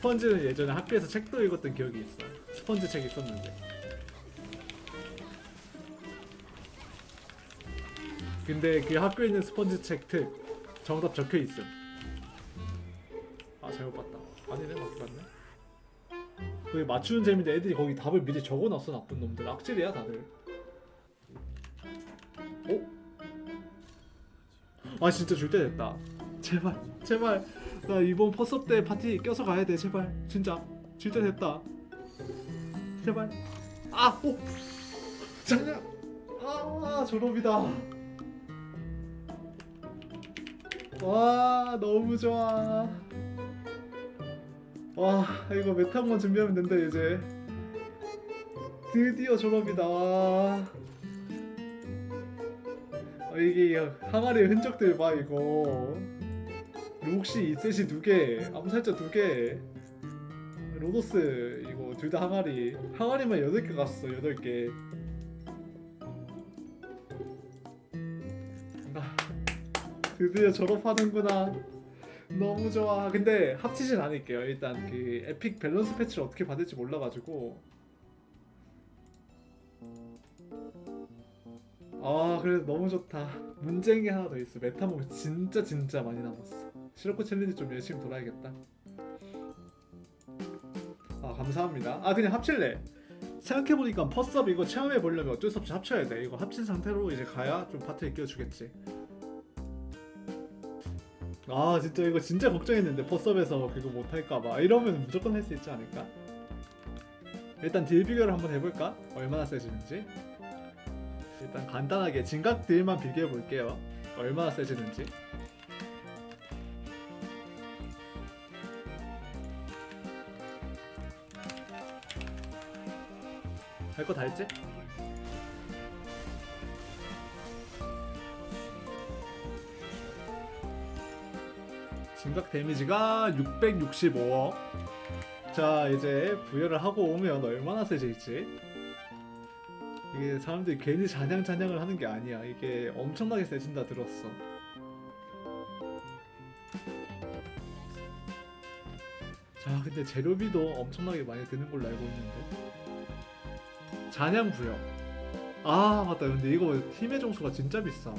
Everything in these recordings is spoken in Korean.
스펀지는 예전에 학교에서 책도 읽었던 기억이 있어. 스펀지 책 있었는데. 근데 그 학교에 있는 스펀지 책 특 정답 적혀 있음. 아 잘못 봤다. 아니네 맞게 봤네. 그게 맞추는 재미인데 애들이 거기 답을 미리 적어놨어 나쁜 놈들. 악질이야 다들. 어? 아 진짜 줄 때 됐다. 제발 제발 나 이번 퍼스업 때 파티 껴서 가야 돼 제발 진짜 줄때 됐다. 제발 아 오. 장난 아 졸업이다. 와 너무 좋아. 와 이거 메타몬 준비하면 된다 이제. 드디어 졸업이다. 와. 어, 이게 항아리의 흔적들 봐 이거 록시 이셋이 두개 암살자 두개 로도스 이거 둘 다 항아리 항아리만 8개 갔어 8개. 아, 드디어 졸업하는구나. 너무 좋아. 근데 합치진 않을게요. 일단 그 에픽 밸런스 패치를 어떻게 받을지 몰라가지고. 아 그래도 너무 좋다. 게 하나 더 있어. 메타몽 진짜 진짜 많이 남았어 시로코 챌린지 좀 열심히 돌아야겠다. 아 감사합니다. 아 그냥 합칠래. 생각해보니까 퍼스업 이거 체험해보려면 어쩔 수 없이 합쳐야 돼. 이거 합친 상태로 이제 가야 좀 파트에 끼워주겠지. 아 진짜 이거 진짜 걱정했는데 퍼스업에서 그거 못할까봐. 이러면 무조건 할 수 있지 않을까? 일단 딜 비교를 한번 해볼까? 얼마나 세지는지? 일단 간단하게 진각들만 비교해 볼게요. 얼마나 세지는지. 할 거 다 했지? 진각 데미지가 665억. 자 이제 부여를 하고 오면 얼마나 세질지. 이게 사람들이 괜히 잔향 잔향을 하는 게 아니야. 이게 엄청나게 세진다 들었어. 자, 근데 재료비도 엄청나게 많이 드는 걸로 알고 있는데. 잔향 부여. 아, 맞다. 근데 이거 팀의 점수가 진짜 비싸.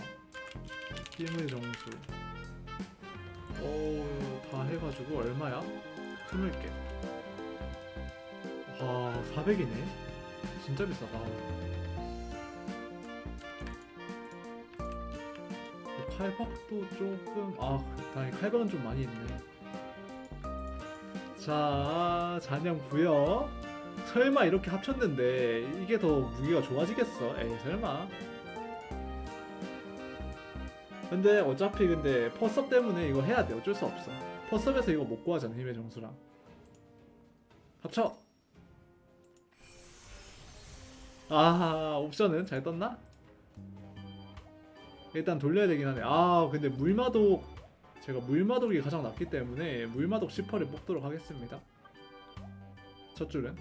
팀의 점수. 어, 다 해가지고 얼마야? 20개. 와, 400이네. 진짜 비싸다. 칼박도 조금 아 다행히 칼박은 좀 많이 있네 자 부여 설마 이렇게 합쳤는데 이게 더 무기가 좋아지겠어? 에이 설마. 근데 어차피 근데 퍼스업 때문에 이거 해야 돼. 어쩔 수 없어. 퍼스업에서 이거 못 구하잖아 힘의 정수랑. 합쳐. 아 옵션은 잘 떴나? 일단 돌려야 되긴 하네. 아 근데 물마독 제가 물마독이 가장 낮기 때문에 물마독 10%를 뽑도록 하겠습니다. 첫 줄은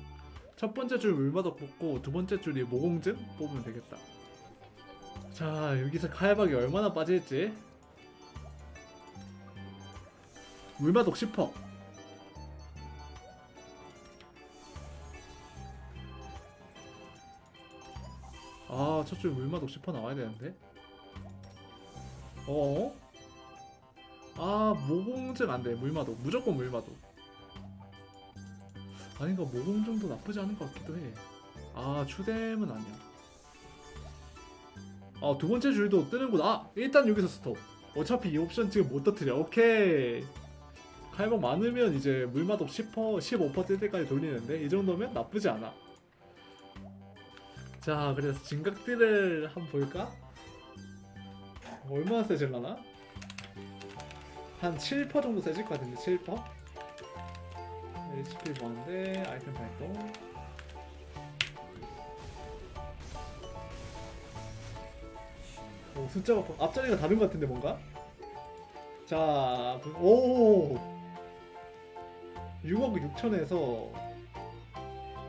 첫 번째 줄 물마독 뽑고 두 번째 줄이 모공증 뽑으면 되겠다. 자 여기서 칼박이 얼마나 빠질지 물마독 10%. 아, 첫줄 물마독 10% 나와야 되는데. 어? 아 모공증 안돼 물마도 무조건 물마도 아닌가 모공증도 나쁘지 않은 것 같기도 해아 추뎀은 아니야. 아 두 번째 줄도 뜨는구나. 아 일단 여기서 스톱. 어차피 이 옵션 지금 못 터트려. 오케이. 칼박 많으면 이제 물마도 10% 15%뜰 때까지 돌리는데 이 정도면 나쁘지 않아. 자 그래서 진각들을 한번 볼까? 얼마나 세질라나? 한 7% 정도 세질 것 같은데 7%? HP 뭐한데 아이템 발동 오 숫자가 바- 앞자리가 다른 것 같은데 뭔가? 자, 그- 오 6억 6천에서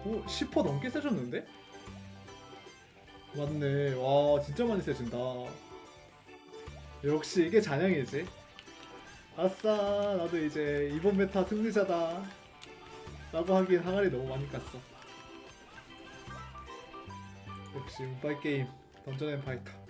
오, 10% 넘게 세졌는데? 맞네. 와, 진짜 많이 세진다. 역시 이게 잔향이지. 아싸, 나도 이제 이번 메타 승리자다. 라고 하기엔 항아리 너무 많이 깠어. 역시 운빨 게임 던전 앤 파이터